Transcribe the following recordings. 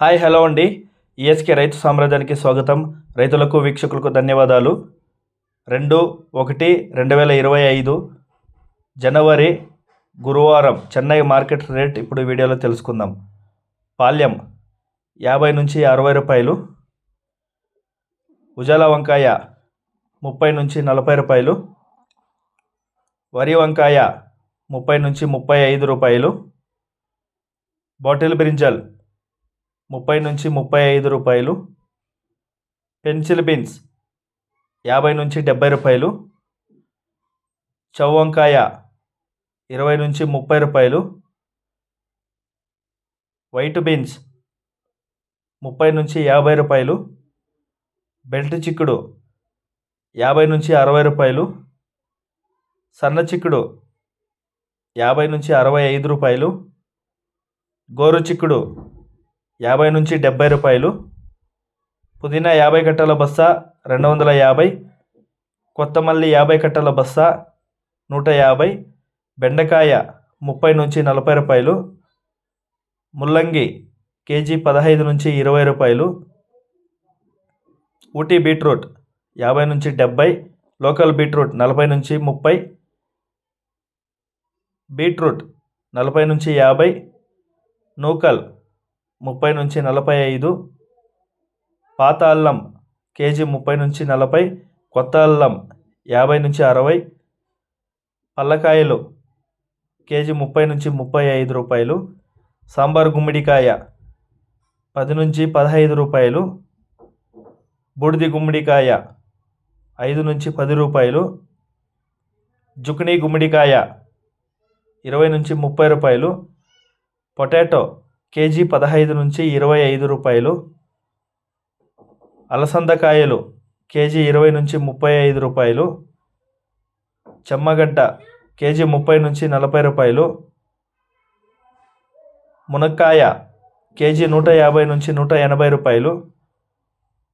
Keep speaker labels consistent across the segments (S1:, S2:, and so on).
S1: Hi hello అండి. ESK రైతు సామ్రాజ్యానికి స్వాగతం. రైతులకు వీక్షకులకు ధన్యవాదాలు. రెండు ఒకటి రెండు వేల ఇరవై ఐదు జనవరి గురువారం చెన్నై మార్కెట్ రేట్ ఇప్పుడు వీడియోలో తెలుసుకుందాం. పాల్యం యాభై నుంచి అరవై రూపాయలు. ఉజాల వంకాయ ముప్పై నుంచి నలభై రూపాయలు. వరి వంకాయ ముప్పై నుంచి ముప్పై ఐదు రూపాయలు. బాటిల్ బ్రింజల్ ముప్పై నుంచి ముప్పై ఐదు రూపాయలు. పెన్సిల్ బీన్స్ యాభై నుంచి డెబ్బై రూపాయలు. చౌవంకాయ ఇరవై నుంచి ముప్పై రూపాయలు. వైట్ బీన్స్ ముప్పై నుంచి యాభై రూపాయలు. బెల్ట్ చిక్కుడు యాభై నుంచి అరవై రూపాయలు. సన్న చిక్కుడు యాభై నుంచి అరవై ఐదు రూపాయలు. గోరు చిక్కుడు యాభై నుంచి డెబ్బై రూపాయలు. పుదీనా యాభై కట్టల బస్తా రెండు వందల యాభై కొత్తమల్లి యాభై కట్టల బస్తా నూట యాభై. బెండకాయ ముప్పై నుంచి నలభై రూపాయలు. ముల్లంగి కేజీ పదహైదు నుంచి ఇరవై రూపాయలు. ఊటీ బీట్రూట్ యాభై నుంచి డెబ్బై. లోకల్ బీట్రూట్ నలభై నుంచి ముప్పై. బీట్రూట్ నలభై నుంచి యాభై. నూకల్ ముప్పై నుంచి నలభై ఐదు. పాత అల్లం కేజీ ముప్పై నుంచి నలభై. కొత్త అల్లం యాభై నుంచి అరవై. పల్లకాయలు కేజీ ముప్పై నుంచి ముప్పై ఐదు రూపాయలు. సాంబార్ గుమ్మిడికాయ పది నుంచి పదహైదు రూపాయలు. బూడిది గుమ్మిడికాయ ఐదు నుంచి పది రూపాయలు. జుక్నీ గుమ్మిడికాయ ఇరవై నుంచి ముప్పై రూపాయలు. పొటాటో కేజీ పదహైదు నుంచి ఇరవై ఐదు రూపాయలు. అలసందకాయలు కేజీ ఇరవై నుంచి ముప్పై ఐదు రూపాయలు. చెమ్మగడ్డ కేజీ ముప్పై నుంచి నలభై రూపాయలు. మునక్కాయ కేజీ నూట యాభై నుంచి నూట ఎనభై రూపాయలు.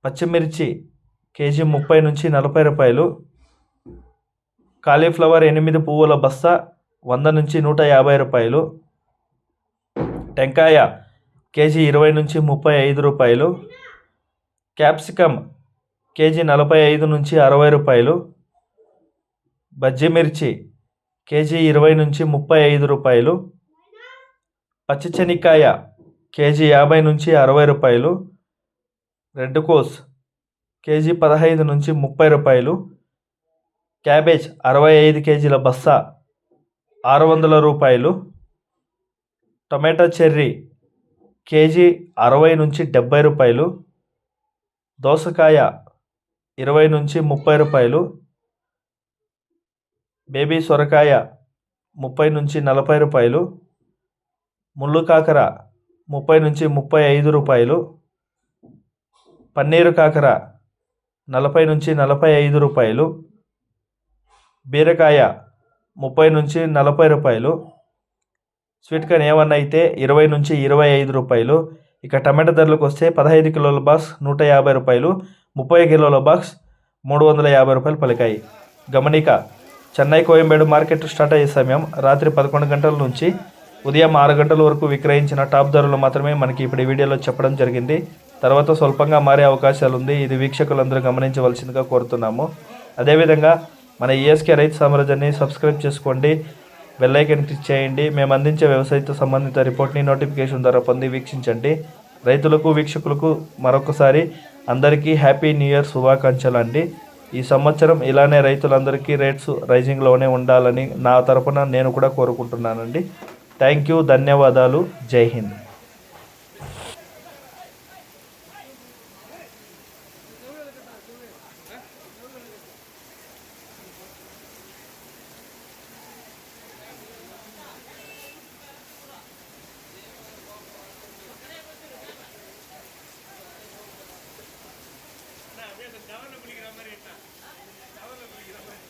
S1: పచ్చిమిర్చి కేజీ ముప్పై నుంచి నలభై రూపాయలు. కాలీఫ్లవర్ ఎనిమిది పువ్వుల బస్తా వంద నుంచి నూట యాభై రూపాయలు. టెంకాయ కేజీ ఇరవై నుంచి ముప్పై ఐదు రూపాయలు క్యాప్సికమ్ కేజీ నలభై ఐదు నుంచి అరవై రూపాయలు బజ్జిమిర్చి కేజీ ఇరవై నుంచి ముప్పై ఐదు రూపాయలు పచ్చి కేజీ యాభై నుంచి అరవై రూపాయలు రెడ్ కోస్ కేజీ పదహైదు నుంచి ముప్పై రూపాయలు క్యాబేజ్ అరవై ఐదు కేజీల బస్తా ఆరు వందల రూపాయలు టొమాటో చెర్రీ కేజీ అరవై నుంచి డెబ్బై రూపాయలు దోసకాయ ఇరవై నుంచి ముప్పై రూపాయలు బేబీ సొరకాయ ముప్పై నుంచి నలభై రూపాయలు ముళ్ళు కాకర ముప్పై నుంచి ముప్పై ఐదు రూపాయలు పన్నీరు కాకర నలభై నుంచి నలభై ఐదు రూపాయలు బీరకాయ ముప్పై నుంచి నలభై రూపాయలు స్వీట్ కార్న్ ఏమన్నా అయితే ఇరవై నుంచి ఇరవై ఐదు రూపాయలు ఇక టమాటా ధరలకు వస్తే పదహైదు కిలోల బాక్స్ నూట యాభై రూపాయలు ముప్పై కిలోల బాక్స్ మూడు వందల యాభై రూపాయలు పలికాయి. గమనిక చెన్నై కోయంబేడు మార్కెట్ స్టార్ట్ అయ్యే సమయం రాత్రి పదకొండు గంటల నుంచి ఉదయం ఆరు గంటల వరకు విక్రయించిన టాప్ ధరలు మాత్రమే మనకి ఇప్పుడు ఈ వీడియోలో చెప్పడం జరిగింది. తర్వాత స్వల్పంగా మారే అవకాశాలు ఉంది ఇది వీక్షకులందరూ గమనించవలసిందిగా కోరుతున్నాము. అదేవిధంగా మన ఈఎస్కే రైతు సామ్రాజ్యాన్ని సబ్స్క్రైబ్ చేసుకోండి. బెల్లైకన్ క్లిక్ చేయండి. మేము అందించే వ్యవసాయంతో సంబంధిత రిపోర్ట్ని నోటిఫికేషన్ ద్వారా పొంది వీక్షించండి. రైతులకు వీక్షకులకు మరొకసారి అందరికీ హ్యాపీ న్యూ ఇయర్ శుభాకాంక్షలు అండి. ఈ సంవత్సరం ఇలానే రైతులందరికీ రేట్స్ రైజింగ్లోనే ఉండాలని నా తరపున నేను కూడా కోరుకుంటున్నానండి. థ్యాంక్ యూ ధన్యవాదాలు. జై హింద్.
S2: டவரில் குளிக்கிற மாதிரி இருந்தா டவரில் குளிக்கிற மாதிரி.